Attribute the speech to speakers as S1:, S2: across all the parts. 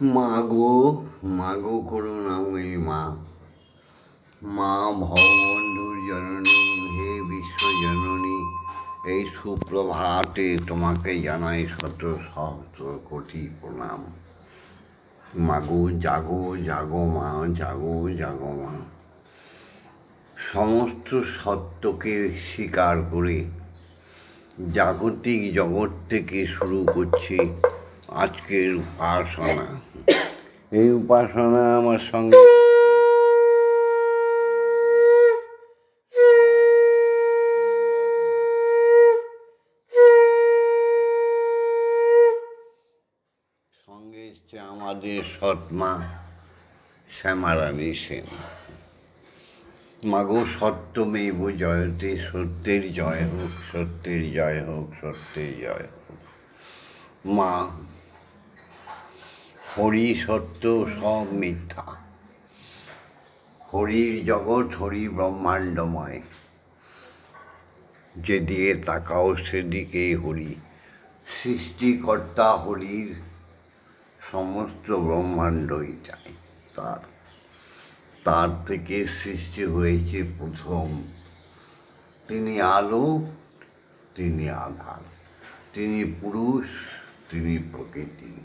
S1: মা গো মা গো করুণাময়ী মা। মা ভববন্ধুর জননী হে বিশ্বজননী, এই সুপ্রভাতে তোমাকে জানাই শত সহস্র কোটি প্রণাম। মাগো জাগো জাগো মা, জাগো জাগো মা। সমস্ত সত্যকে স্বীকার করে জাগতিক জগৎ থেকে শুরু করছি। আজকের উপাসনা। এই উপাসনা আমার সঙ্গে সঙ্গে এসছে আমাদের সৎমা শ্যামারানী সেন। মাগো সত্যমেব জয়তে, সত্যের জয় হোক, সত্যের জয় হোক, সত্যের জয় হোক। মা হরি সত্য সব মিথ্যা। হরির জগৎ হরি ব্রহ্মাণ্ডময়। যেদিকে তাকাও সেদিকে হরি। সৃষ্টিকর্তা হরির সমস্ত ব্রহ্মাণ্ডই চাই তার। তার থেকে সৃষ্টি হয়েছে প্রথম। তিনি আলো তিনি আধার। তিনি পুরুষ, তিনি প্রকৃতি।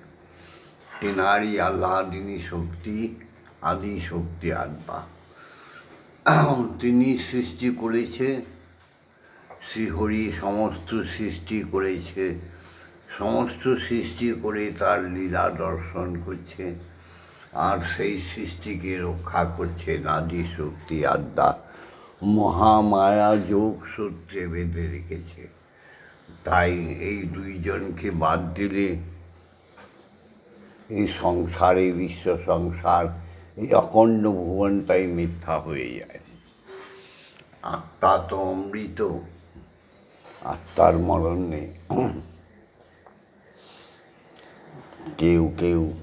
S1: তেনারই আল্লাদিনী শক্তি, আদি শক্তি আত্মা তিনি সৃষ্টি করেছে, শ্রীহরি সমস্ত সৃষ্টি করেছে, সমস্ত সৃষ্টি করে তার লীলা দর্শন করছে, আর সেই সৃষ্টিকে রক্ষা করছে নাদি শক্তি আদ্যা মহামায়া যোগ সূত্রে বেঁধে রেখেছে। তাই এই দুইজনকে বাদ দিলে এই সংসারে, বিশ্ব সংসার, এই অখণ্ড ভুবনটাই মিথ্যা হয়ে যায়। আত্মা তো অমৃত, আত্মার মরণ নেই। কেউ কেউ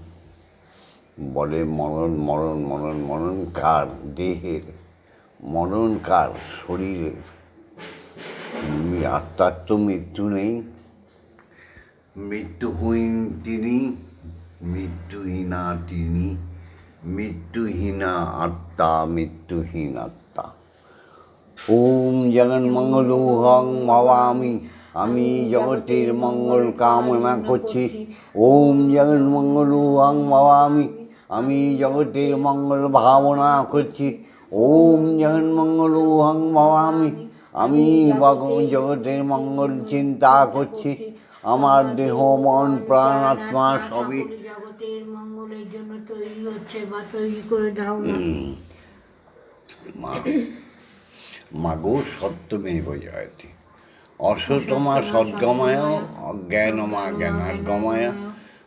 S1: বলে, মরণ মরণ মরণ মরণ কার? দেহের। মরণ কার? শরীরের। আত্মার তো মৃত্যু নেই। মৃত্যু মৃত্যুহীন তিনি মৃত্যুহীনা তিনি মৃত্যুহীনা আত্মা মৃত্যুহীন আত্মা। ওম জগন্মঙ্গল হং ভবামি, আমি জগতের মঙ্গল কামনা করছি। ওম জগন্মঙ্গল হং ভবামি, আমি জগতের মঙ্গল ভাবনা করছি। ওম জগন্মঙ্গল হং ভবামি, আমি জগতের মঙ্গল চিন্তা করছি। আমার দেহ, মন, প্রাণ, আত্মা সবই
S2: তৈরি হচ্ছে বা তৈরি করে দাও
S1: মা মাগো সত্যমেব জয়তে অসতমা সদ্গময় অজ্ঞানমা জ্ঞানার্গময়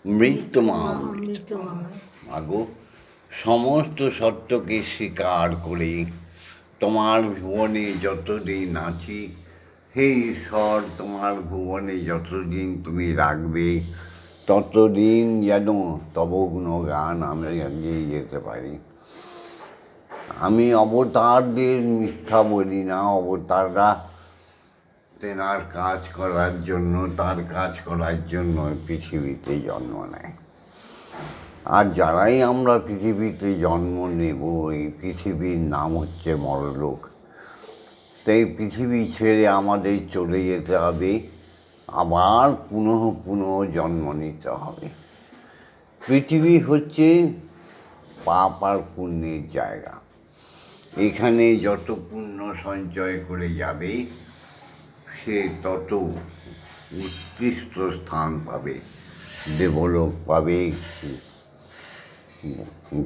S1: মৃত্যুমা অমৃত মাগো সমস্ত সত্যকে স্বীকার করে। তোমার ভুবনে যতদিন আছি হে ঈশ্বর তোমার ভুবনে যতদিন তুমি রাখবে ততদিন যেন তবগ্ন গান আমরা এগিয়ে যেতে পারি। আমি অবতারদের মিথ্যা বলি না, অবতাররা তেনার কাজ করার জন্য, তার কাজ করার জন্য পৃথিবীতে জন্ম নেয়। আর যারাই আমরা পৃথিবীতে জন্ম নেব, এই পৃথিবীর নাম হচ্ছে মরলোক। তাই পৃথিবী ছেড়ে আমাদের চলে যেতে হবে। আবার পুনঃ পুনঃ জন্ম নিতে হবে। পৃথিবী হচ্ছে পাপ আর পুণ্যের জায়গা। এখানে যত পুণ্য সঞ্চয় করে যাবে, সে তত উৎকৃষ্ট স্থান পাবে, দেবলোক পাবে,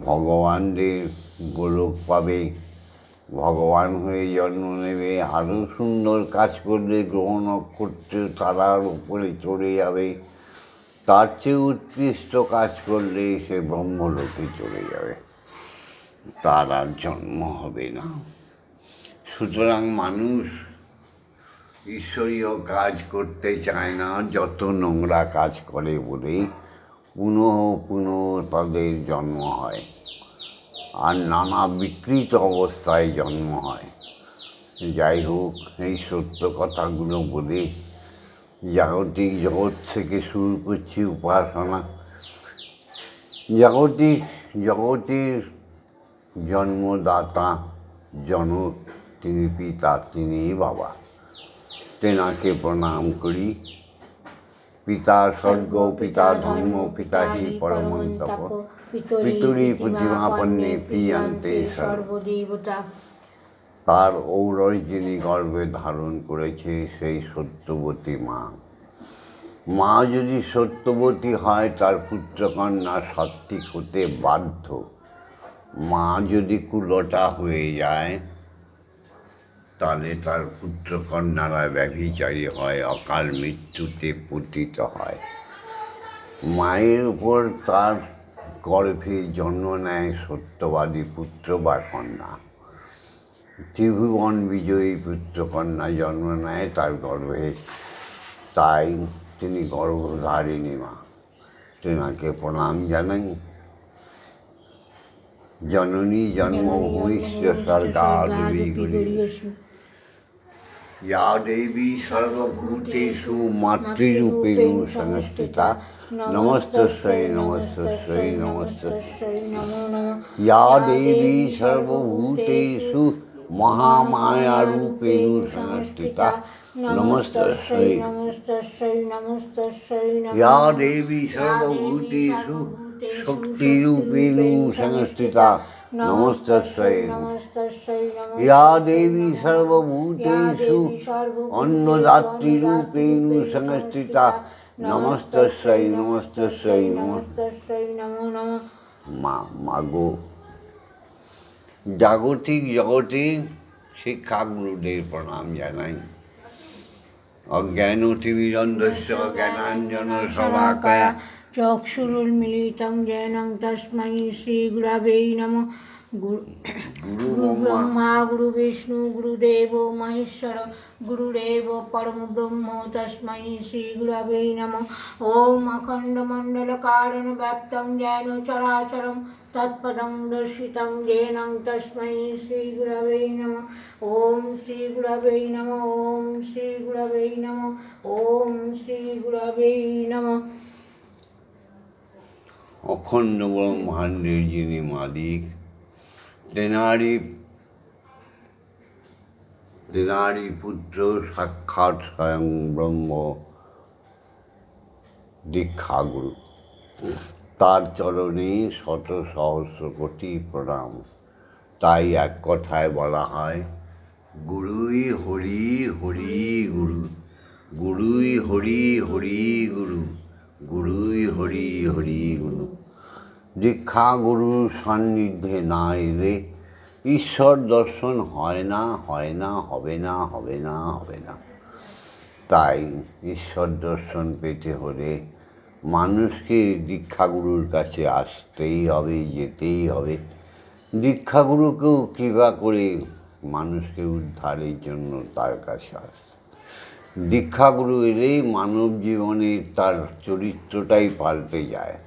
S1: ভগবানদের গোলক পাবে ভগবান হয়ে জন্ম নেবে আরও সুন্দর কাজ করলে গ্রহ নক্ষত্র তারার উপরে চড়ে যাবে। তার চেয়ে উৎকৃষ্ট কাজ করলে সে ব্রহ্মলোকে চলে যাবে। তার আর জন্ম হবে না। সুতরাং মানুষ ঈশ্বরীয় কাজ করতে চায় না, যত নোংরা কাজ করে বলেই পুনঃ পুনঃ তাদের জন্ম হয়। আর নানা বিকৃত অবস্থায় জন্ম হয়। যাই হোক এই সত্য কথাগুলো বলে জাগতিক জগৎ থেকে শুরু করছি উপাসনা। জগতিক জগতের জন্মদাতা জনক, তিনি পিতা, তিনি বাবা। তেনাকে প্রণাম করি। পিতা স্বর্গ, পিতা ধর্ম, পিতা হি পরমন্তপ। পিতুরি প্রতিমাপন্নে প্রিয়ান্তে সর্ব
S2: সর্বদেবতা।
S1: তার ঔরস যিনি গর্ভে ধারণ করেছে সেই সত্যবতী মা। মা যদি সত্যবতী হয়, তার পুত্রকন্যা সাত্বিক হতে বাধ্য। মা যদি কুলটা হয়ে যায় তাহলে তার পুত্রকন্যারা ব্যভিচারী হয় অকাল মৃত্যুতে পতিত হয়। মায়ের উপর তার গর্ভে জন্ম নেয় সত্যবাদী পুত্র বা কন্যা। ত্রিভুবন বিজয়ী পুত্রকন্যা জন্ম নেয় তার গর্ভে। তাই তিনি গর্ভধারিণী মা। তেনাকে প্রণাম জানাই জননী জন্মভূমিষ্ঠ স্বর্গাদেবী গরিয়সী या देवी सर्वभूतेषु मातृरूपेण संस्थिता। नमस्तस्यै नमस्तस्यै नमस्तस्यै या देवी सर्वभूतेषु महामायारूपेण संस्थिता। नमस्तस्यै
S2: नमस्तस्यै
S1: या देवी सर्वभूतेषु शक्तिरूपेण संस्थिता। নমস্তস্যই ইয়া দেবী সর্বভূতেষু অন্নদাত্রীরূপেণ সংস্থিতা নমস্তস্যই
S2: নমস্তস্যই নম
S1: মা মাগো জাগতিক জগতে সেই কাকগুরুদের প্রণাম জানাই অজ্ঞান অতিবিরন্দস্য জ্ঞানাঞ্জন সভাকয়া
S2: চক্ষুরুন্মিলিতং জৈনং তস্মৈ শ্রীগুরবে নম। গুরু
S1: ব্রহ্মা।
S2: গুরু বিষ্ণু গুরুদেব মহেশ্বর গুরুদেব পরম ব্রহ্ম তস্মৈ শ্রীগুরবে নম। ওম অখণ্ডমণ্ডলকারণ ব্যাপ্তং জৈন চরাচরম তৎপদং দর্শিতং জৈনং তস্মৈ শ্রীগুরবে নম। ওম শ্রীগুরবে নম ওম শ্রীগুরবে নম ওম শ্রীগুরবে নম।
S1: অখণ্ড ব্রহ্মাণ্ডের যিনি মালিক। তেনারই তেনারই পুত্র সাক্ষাৎ স্বয়ং ব্রহ্ম দীক্ষাগুরু। তার চরণে শত সহস্র কোটি প্রণাম। তাই এক কথায় বলা হয়, গুরুই হরি হরি গুরু, গুরুই হরি হরি গুরু। গুরুই হরি হরি গুরু। দীক্ষা গুরুর সান্নিধ্যে না এলে ঈশ্বর দর্শন হয় না হয় না, হবে না হবে না হবে না। তাই ঈশ্বর দর্শন পেতে হলে মানুষকে দীক্ষাগুরুর কাছে আসতেই হবে, যেতেই হবে। দীক্ষাগুরুকেও কৃপা করে মানুষকে উদ্ধারের জন্য তার কাছে আসে দীক্ষাগুরু এলেই মানব জীবনের তার চরিত্রটাই পাল্টে যায়।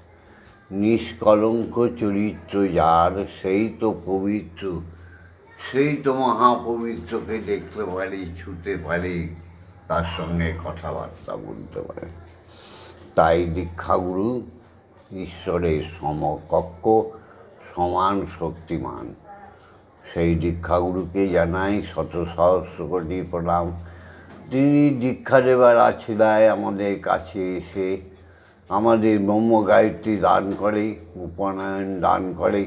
S1: নিষ্কলঙ্ক চরিত্র যার, সেই তো পবিত্র, সেই তো মহাপবিত্রকে দেখতে পারে, ছুতে পারে, তার সঙ্গে কথাবার্তা বলতে পারে। তাই দীক্ষাগুরু ঈশ্বরের সমকক্ষ, সমান শক্তিমান। সেই দীক্ষাগুরুকে জানাই শত সহস্র কোটি প্রণাম। তিনি দীক্ষা দেবার আছিলায় আমাদের কাছে এসে আমাদের ব্রহ্ম গায়ত্রী দান করে, উপনয়ন দান করে।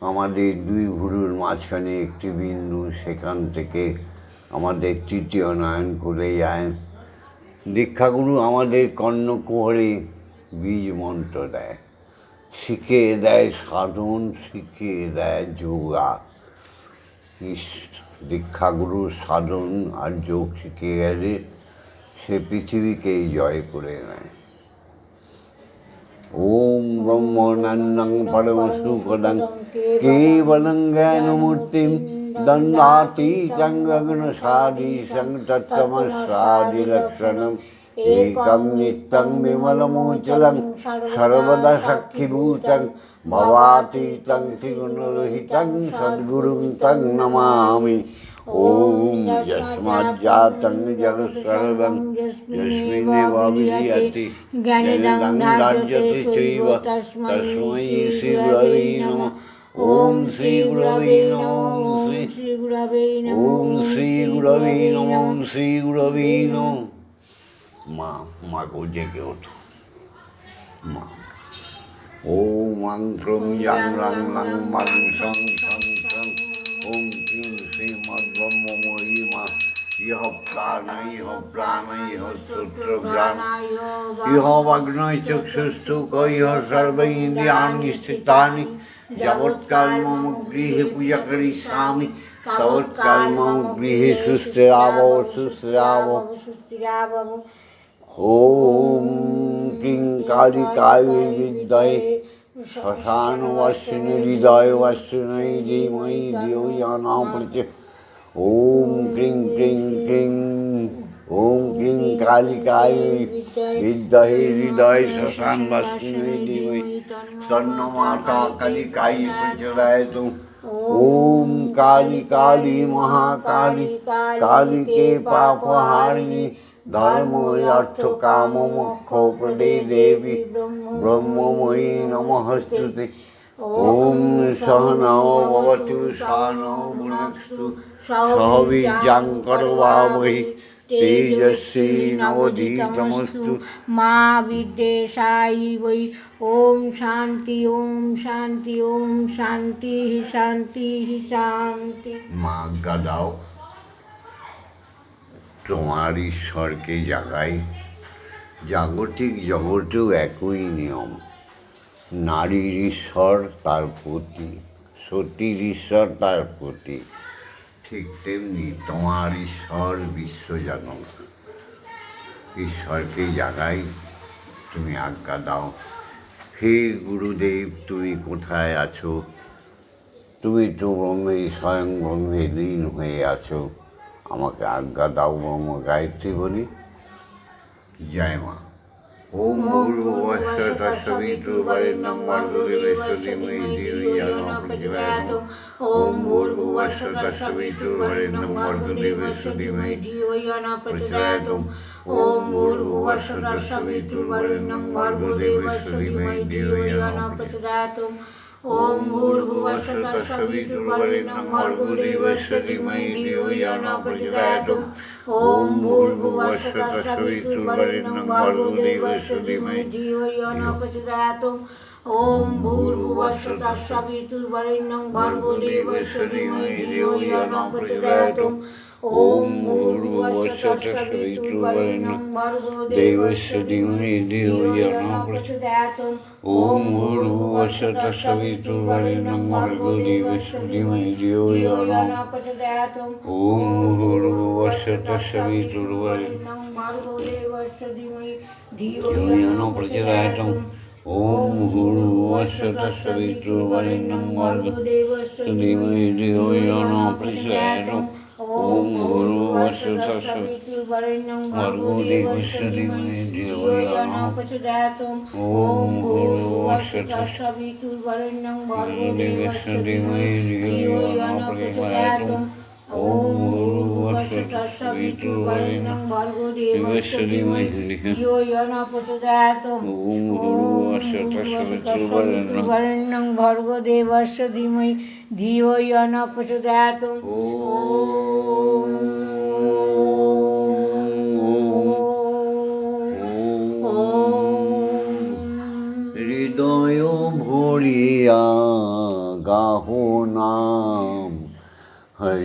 S1: আমাদের দুই ভুরুর মাঝখানে একটি বিন্দু, সেখান থেকে আমাদের তৃতীয় নয়ন করে যায়। দীক্ষাগুরু আমাদের কর্ণকুহরে বীজ মন্ত্র দেয়। শিখিয়ে দেয় সাধন, শিখিয়ে দেয় যোগা। দীক্ষাগুরু সাধন আর যোগ শিখে গেলে সে পৃথিবীকেই জয় করে নেয়। ওম ব্রহ্মণান্নং পরমসুখদং কেবলং জ্ঞানমূর্তি জ্ঞানমূর্তিম দণ্ডাতীতং গগনসারি সং তত্তমসারিলক্ষণম একং নিত্যং বিমলমোচলং, সর্বদা सखिभूतं ভবাতীতং ত্রিগুণরহিতং সদ্গুরুং তং নমামি ওম যস্মাজ্জাতং জলসর্বং যস্মিন্নেবাবিধীয়তে জ্ঞানিদং রাজ্যতে চৈব তস্মৈ শ্রীগুরবে নমঃ ওম শ্রী গুরবে নমঃ
S2: শ্রী শ্রী গুরবে নমঃ
S1: ওম শ্রী গুরবে নমঃ শ্রী গুরবে নমঃ মা মা গো জেগে ওঠো মা ও মাং ক্রম ইয়াং লাং লাং মাং সং সং সং ওম ক্রিম শ্রী মধ্বময়ী মা ইহ প্রাণ ইহ প্রাণ ইহ সূত্র জ্ঞান ইহ ভগ্নয় চক্ষুস্তু কইহ সর্ব ইন্দ্রিয়াণি স্থিতানি যাবৎকাল মম গৃহে পূজা করিষ্যামি তাবৎকাল মম গৃহে সুস্থিরাবহ সুস্থিরাবহ
S2: সুস্থিরাবহ
S1: ওম ক্লিং কালিকায় বিদ্যয়ে শ্মশান বাসিনী হৃদয় বাসিনী ধীমহি ধিও জানা প্রচে ওম ক্লিং ক্লিং ক্লিং ওম ক্লিং কালিকায় বিদ্যহে হৃদয় শ্মশান বাসিনী ধীমহি তন্ন মাতা কালিকায় প্রচরায়তু ওম কালী কালী মহাকালী কালীকে পাপহারিণী ধর্ম অর্থ কাম মোক্ষ প্রদে দেবী ব্রহ্মময়ী নমস্তুতে ওম সহনৌ ভবতু সহনৌ সহবীর্যাং করবাবহি তেজস্বী নবধীতমস্তু
S2: মা বিদ্যেশাই বৈ ওম শান্তি ওম শান্তি ওম শান্তি শান্তি শান্তি
S1: মা গাদাও তোমার ঈশ্বরকে জাগাই। জাগতিক জগতেও একই নিয়ম। নারীর ঈশ্বর তার প্রতি, সতীর ঈশ্বর তার প্রতি। ঠিক তেমনি তোমার ঈশ্বর বিশ্বজনক ঈশ্বরকে জাগাই, তুমি আজ্ঞা দাও। হে গুরুদেব, তুমি কোথায় আছো? তুমি তো ব্রহ্মে স্বয়ং ব্রহ্মে লীন হয়ে আছো। আমাকে আজ্ঞা দাও ব্রহ্ম গায়ত্রী বলি। জয় মা। ওম ভূর্ভুবস্য তস্সবিতুর্বরেণ্যং ভর্গদেবস্য ধীমহি ধিয়ো ইয়ো ন প্রচোদয়াৎ ওম ভূর্ভুবস্য তস্সবিতুর্বরেণ্যং ভর্গদেবস্য ধীমহি
S2: ধিয়ো ন
S1: প্রচোদয়াৎ ওম ভূর্ভুবস্য তস্সবিতুর্বরেণ্যং ভর্গদেবস্য ধীমহি ধিয়ো ইয়ো ন প্রচোদয়াৎ
S2: ওম ভূর্ভুবস্য তস্সবিতুর্বরেণ্যং ভর্গো দেবস্য ধীমহি ধিয়ো ইয়ো ন প্রচোদয়াৎ ওম ভূর্ভুবস্য তস্সবিতুর্বরেণ্যং ভর্গো দেবস্য ধীমহি ধিয়ো ইয়ো ন প্রচোদয়াৎ ওম ভূর্ভুবস্য তস্সবিতুর্বরেণ্যং ভর্গো দেবস্য ধীমহি ধিয়ো ইয়ো ন প্রচোদয়াৎ ওম ভূর্ভুবস্য তস্সবিতুর্বরেণ্যং ভর্গো দেবস্য ধীমহি ধিয়ো ইয়ো ন প্রচোদয়াৎ
S1: ওম ভূর্ভুবস্য তস্সবিতুর্বরেণ্যং ভর্গো দেবস্য ধীমহি ধিয়ো ইয়ো ন
S2: প্রচোদয়াৎ
S1: ওম ভূর্ভুবস্য তস্সবিতুর্বরেণ্যং ধিয়ো ইয়ো ন প্রচোদয়াৎ ওম ভূর্ভুবস্য তস্সবিতুর্বরেণ্যং ভর্গো ধীমহি ধিয়ো ইয়ো ন প্রচোদয়াৎ ওম ভূর্ভুবস্য তস্সবিতুর্বরেণ্যং ভর্গো দেবস্য ধীমহি ধিয়ো ইয়ো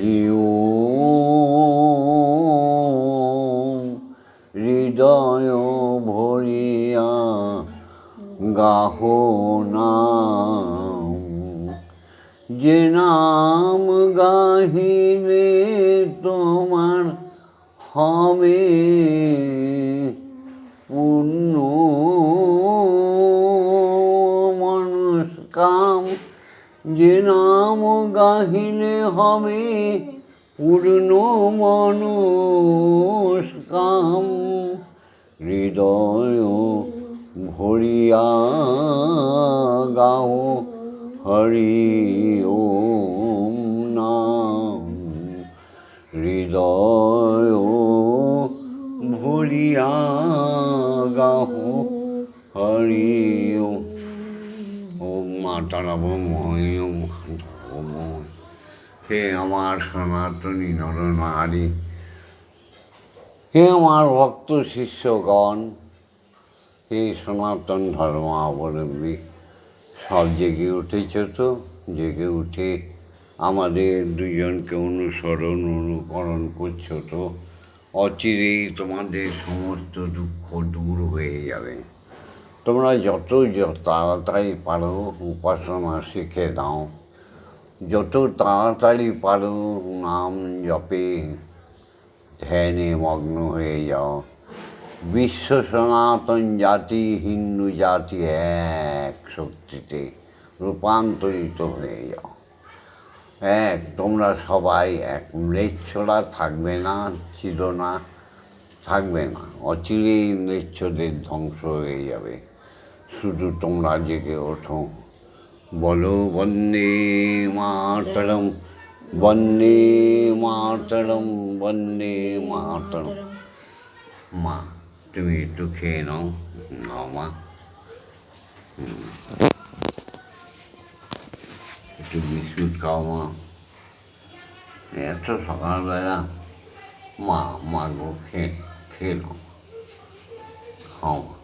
S1: হরি হরি ওম নাম। হৃদয় ভরিয়া গাহ। হরি ওম। ওম মা তারাবময় ওম ওম হে আমার সনাতনী নরনারী। হে আমার ভক্ত শিষ্যগণ। হে সনাতন ধর্মাবলম্বী। সব জেগে উঠেছ তো? জেগে উঠে আমাদের দুজনকে অনুসরণ, অনুকরণ করছ তো? অচিরেই তোমাদের সমস্ত দুঃখ দূর হয়ে যাবে। তোমরা যত তাড়াতাড়ি পারো উপাসনা শিখে নাও। যত তাড়াতাড়ি পারো নাম জপে, ধ্যানে মগ্ন হয়ে যাও। বিশ্ব সনাতন জাতি, হিন্দু জাতি এক শক্তিতে রূপান্তরিত হয়ে যাও। এক, তোমরা সবাই এক। ম্লেচ্ছরা থাকবে না, ছিল না, থাকবে না। অচিরেই ম্লেচ্ছদের ধ্বংস হয়ে যাবে। শুধু তোমরা জেগে ওঠো। বলো, বন্দে মাতরম বন্দে মাতরম বন্দে মাতরম। মা তুমি একটু খেয়ে নাও। নাও মা। একটু বিস্কুট খাও মা। এত সকালবেলা মা মা গো খেয়ে খেয়ে নাও। খাও মা।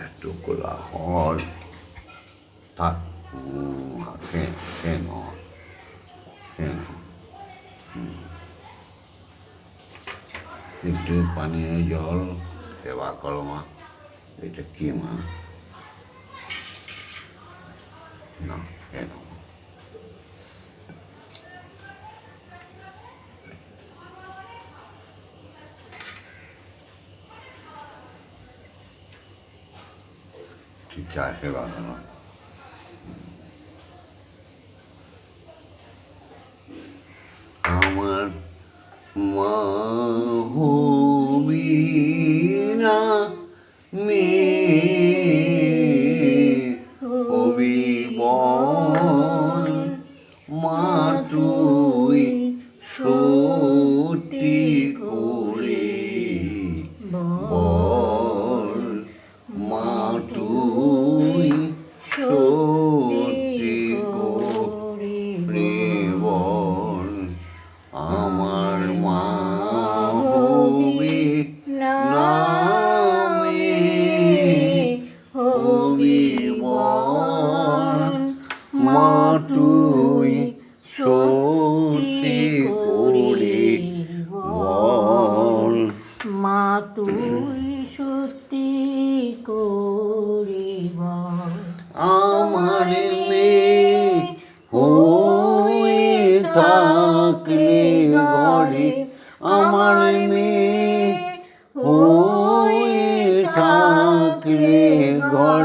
S1: এত কোলা হল থাক খেয়ে খেয়ে নাও। খেয়ে নাও। হুম। একটু পানীয় জল সেবা করো মা। এটা কি মা? না কেন বাবা আমার সত্যি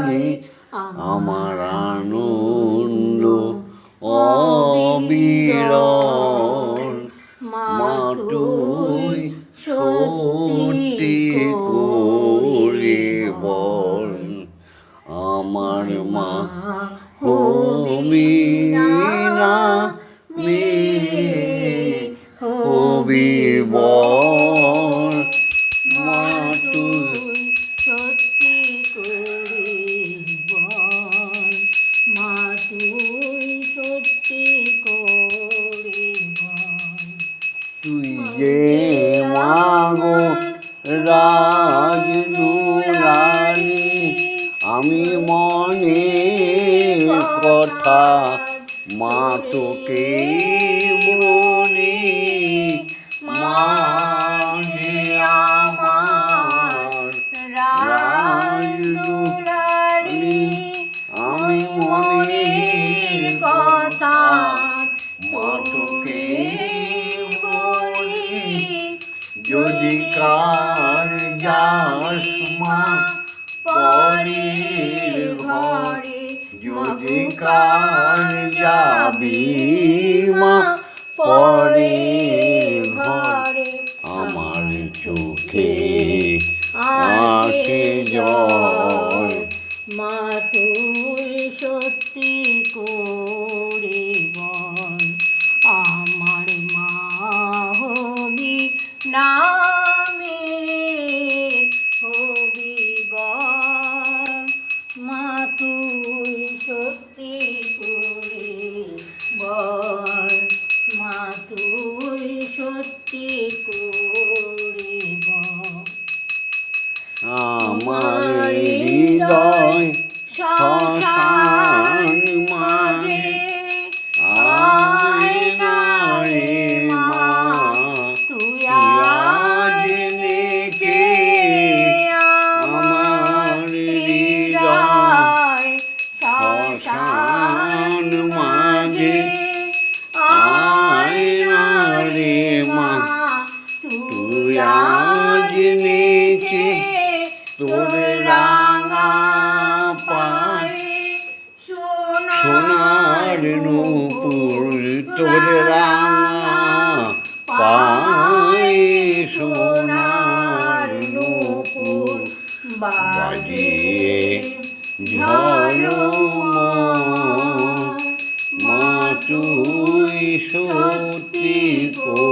S1: ঘরে আমার আনন্দ অবিরল মা তুই সত্যি করে বল আমার মা হবি রাজ দুলারি আমি মনে কথা মা তোকে বলি। বাজিয়ে ঝড় মাটুই সত্যি করে।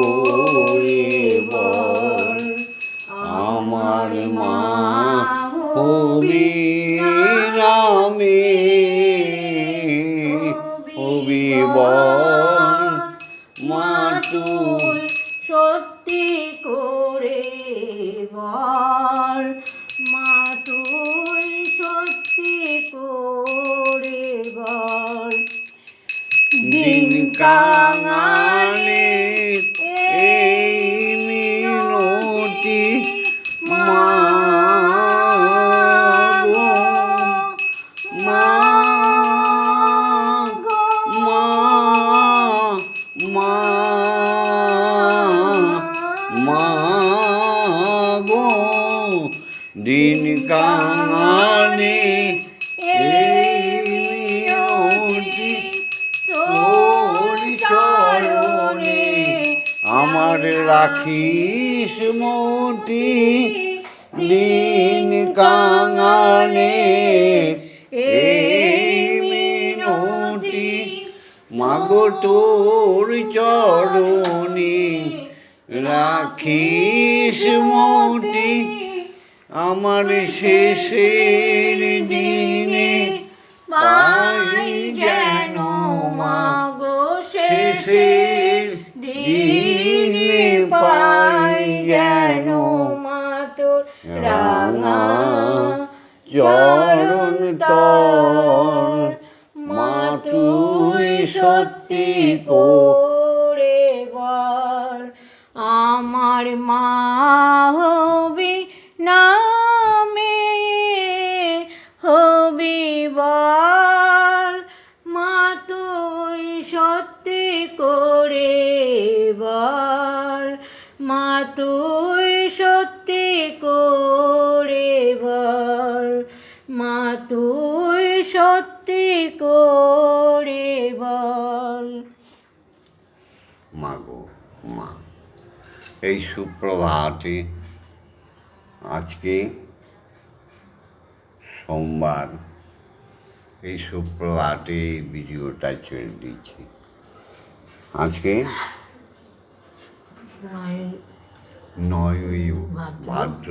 S1: তোর চরণে রাখিস মতি। আমার শেষের দিনে পাই যেন মা
S2: গো
S1: শেষের দিনে পাই যেন
S2: মা তোর রাঙা
S1: চরণ। Oh. এই সুপ্রভাতে আজকে সোমবার এই সুপ্রভাতে এই ভিডিওটা ছেড়ে দিচ্ছি। আজকে নয়ই
S2: ভাদ্র।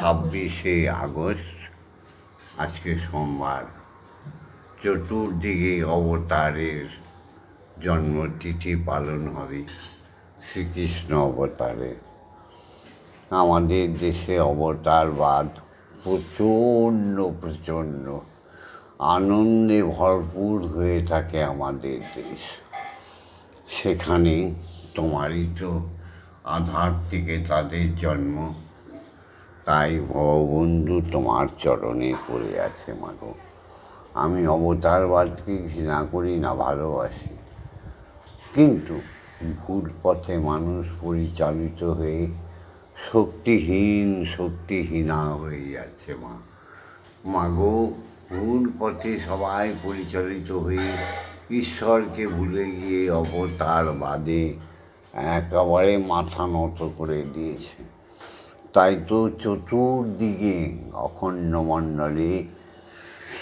S2: ছাব্বিশে
S1: আগস্ট আজকে সোমবার। চতুর্দিকে অবতারের জন্মতিথি পালন হবে। শ্রীকৃষ্ণ অবতারে। আমাদের দেশে অবতারবাদ প্রচণ্ড প্রচণ্ড আনন্দে ভরপুর হয়ে থাকে আমাদের দেশ। সেখানে তোমারই তো আধার থেকে তাদের জন্ম। তাই ভববন্ধু তোমার চরণে পড়ে আছে মাগো। আমি অবতারবাদকে ঘৃণা করি না, ভালোবাসি। কিন্তু ভুল পথে মানুষ পরিচালিত হয়ে শক্তিহীন, শক্তিহীনা হয়ে যাচ্ছে মা। মাগো, ভুল পথে সবাই পরিচালিত হয়ে ঈশ্বরকে ভুলে গিয়ে অবতার বাদে একেবারে মাথা নত করে দিয়েছে। তাই তো চতুর্দিকে অখণ্ড মণ্ডলে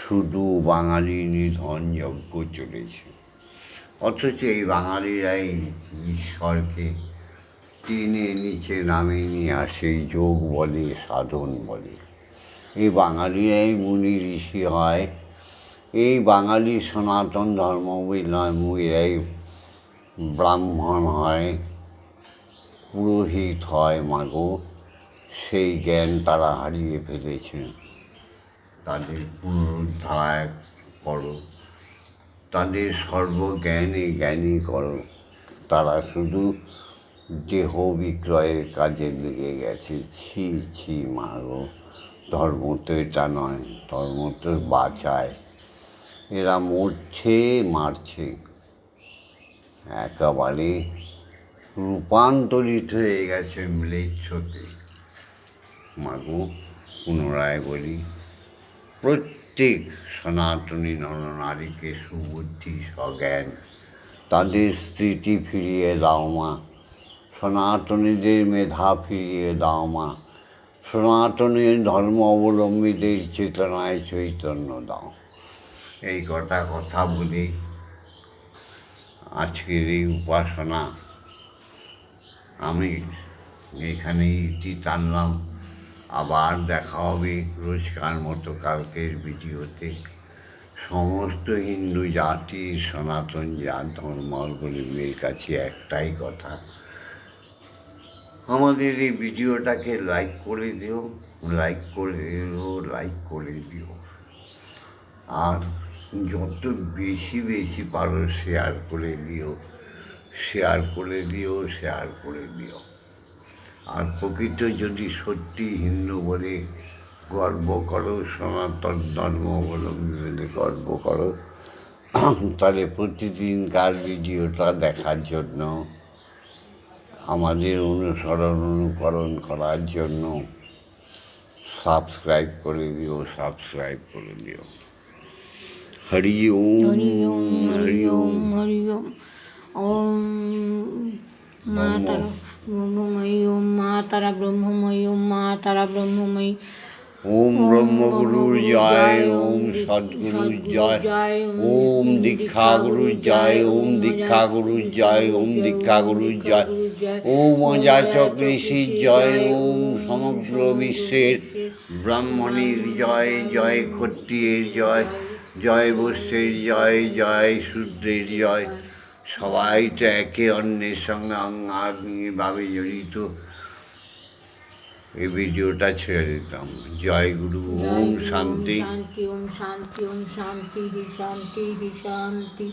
S1: শুধু বাঙালি নিধন যজ্ঞ চলেছে। অথচ এই বাঙালিরাই ঈশ্বরকে টেনে নিচে নামিয়ে নিয়ে আসে যোগ বলে, সাধন বলে। এই বাঙালিরাই মুনি, ঋষি হয়। এই বাঙালি সনাতন ধর্ম ধর্মবিলম্বীরাই ব্রাহ্মণ হয়, পুরোহিত হয় মাগো। সেই জ্ঞান তারা হারিয়ে ফেলেছে। তাদের পুনরুদ্ধার করো। তাদের সর্বজ্ঞানে জ্ঞানী করো, তারা শুধু দেহ বিক্রয়ের কাজে লেগে গেছে। ছি ছি, মাগো, ধর্ম তো এটা নয়, ধর্ম তো বাঁচায়। এরা মরছে, মারছে। একেবারে রূপান্তরিত হয়ে গেছে ম্লেচ্ছতে। মাগো, পুনরায় বলি, প্রত্যেক সনাতনী নরনারীকে সুবুদ্ধি, সজ্ঞান, তাদের স্মৃতি ফিরিয়ে দাও মা। সনাতনীদের মেধা ফিরিয়ে দাও মা। সনাতনী ধর্ম অবলম্বীদের চেতনায় চৈতন্য দাও। এই কথা কথা বলি আজকের এই উপাসনা আমি এখানেই ইতি টানলাম। আবার দেখা হবে রোজকার মতো কালকের ভিডিওতে। সমস্ত হিন্দু জাতি, সনাতন জাত ধর্মাবলম্বীর কাছে একটাই কথা। আমাদের এই ভিডিওটাকে লাইক করে দিও লাইক করে দিও লাইক করে দিও। আর যত বেশি বেশি পারো শেয়ার করে দিও শেয়ার করে দিও শেয়ার করে দিও। আর প্রকৃত যদি সত্যি হিন্দু বলে গর্ব করো সনাতন ধর্ম বলে গর্ব করো তাহলে প্রতিদিনকার ভিডিওটা দেখার জন্য আমাদের অনুসরণ অনুকরণ করার জন্য সাবস্ক্রাইব করে দিও সাবস্ক্রাইব করে দিও। হরি ওম
S2: হরি ওম হরি ওম হরি ওম। ওম মা ব্রহ্মময়ী ওম মা তারা ব্রহ্মময়ী ওম মা তারা ব্রহ্মময়ী।
S1: ওম ব্রহ্মগুরুর জয় ওম সদ্গুরুর জয় ওম দীক্ষাগুরুর জয় ওম দীক্ষাগুরুর জয় ওম দীক্ষাগুরুর জয় ওম অযাচক ঋষির জয় ওম সমগ্র বিশ্বের ব্রাহ্মণের জয় জয় ক্ষত্রিয়ের জয় জয় বৈশ্যের জয় জয় শূদ্রের জয় সবাই তো একে অন্যের সঙ্গে অঙ্গাঙ্গিভাবে জড়িত। এই ভিডিওটা ছেড়ে দিতাম। জয় গুরু ওম শান্তি।
S2: শান্তি ওম শান্তি ওম শান্তি শান্তি শান্তি।